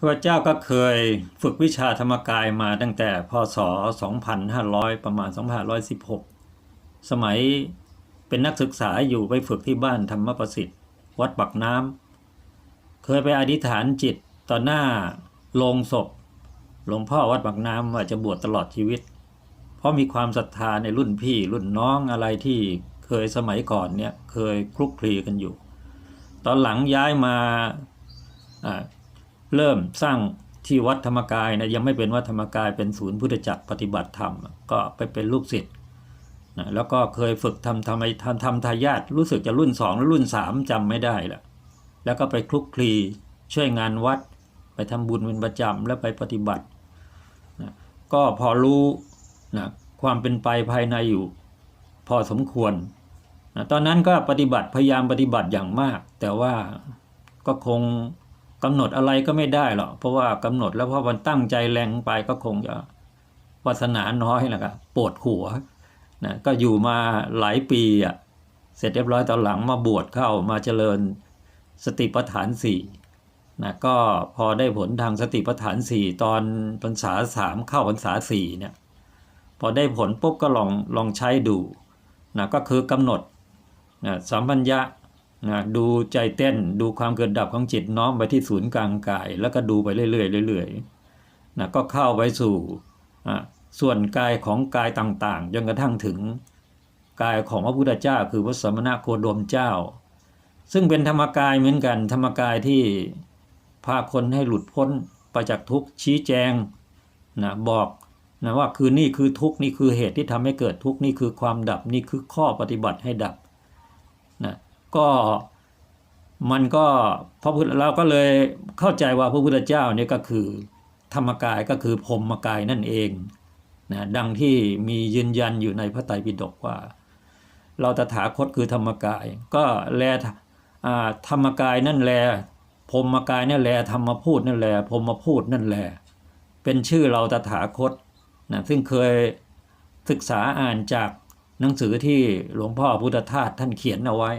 ข้าพเจ้าก็เคยฝึกวิชาธรรมกายมาตั้งแต่พศ 2500 ประมาณ 2516 สมัยเป็นนักศึกษาอยู่ไปฝึกที่บ้านธรรมประสิทธิ์ วัดปักน้ำ เคยไปอธิษฐานจิตต่อหน้าโลงศพ หลวงพ่อวัดปักน้ำว่าจะบวชตลอดชีวิต เพราะมีความศรัทธาในรุ่นพี่รุ่นน้องอะไรที่เคยสมัยก่อนเนี่ยเคยคลุกคลีกันอยู่ ตอนหลังย้ายมาอ่า เริ่มสร้างที่วัดธรรมกายนะยังไม่เป็นวัดธรรมกายเป็นศูนย์พุทธจักรปฏิบัติธรรม ก็ไปเป็นลูกศิษย์นะแล้วก็เคยฝึกทำทำไมทำทำทายาทรู้สึกจะรุ่นสองหรือรุ่นสามจำไม่ได้ละแล้วก็ไปคลุกคลีช่วยงานวัด ไปทำบุญเป็นประจำแล้วไปปฏิบัตินะก็พอรู้นะความเป็นไปภายในอยู่ พอสมควรนะตอนนั้นก็ปฏิบัติพยายามปฏิบัติอย่างมาก แต่ว่าก็คง กำหนดอะไรก็ไม่ได้หรอกเพราะว่ากำหนดแล้วพราะมันตั้งใจแรงไปก็คงจะวาสนาน้อยนะครับปวดหัวนะก็อยู่มาหลายปีอะเสร็จเรียบร้อยตอนหลังมาบวชเข้ามาเจริญสติปัฏฐานสี่นะก็พอได้ผลทางสติปัฏฐานสี่ตอนพรรษาสามเข้าพรรษาสี่เนี่ยพอได้ผลปุ๊บก็ลองลองใช้ดูนะก็คือกำหนดนะสัมปัญญะ นะดูใจเต้นดูความเกิดดับของจิตน้อมไปที่ศูนย์กลางกาย แล้วก็ดูไปเรื่อยๆเรื่อยๆนะก็เข้าไปสู่ส่วนกายของกายต่างๆจนกระทั่งถึงกายของพระพุทธเจ้า คือพระสมณะโคดมเจ้า ซึ่งเป็นธรรมกายเหมือนกัน ธรรมกายที่พาคนให้หลุดพ้นไปจากทุกข์ชี้แจงนะบอกนะว่าคือนี่คือทุกข์นี่คือเหตุที่ทำให้เกิดทุกข์นี่คือความดับนี่คือข้อปฏิบัติให้ดับนะ ก็มันก็พระพุทธเราก็เลยเข้าใจว่าพระพุทธเจ้าเนี่ยก็คือธรรมกายก็คือพรมกายนั่นเองนะดังที่มียืนยันอยู่ในพระไตรปิฎกว่า เราตถาคตคือธรรมกาย ก็แลธรรมกายนั่นแลพรมกายนั่นแลธรรมพูดนั่นแลพรมพูดนั่นแล เป็นชื่อเราตถาคตนะซึ่งเคยศึกษาอ่านจากหนังสือที่หลวงพ่อพุทธทาสท่านเขียนเอาไว้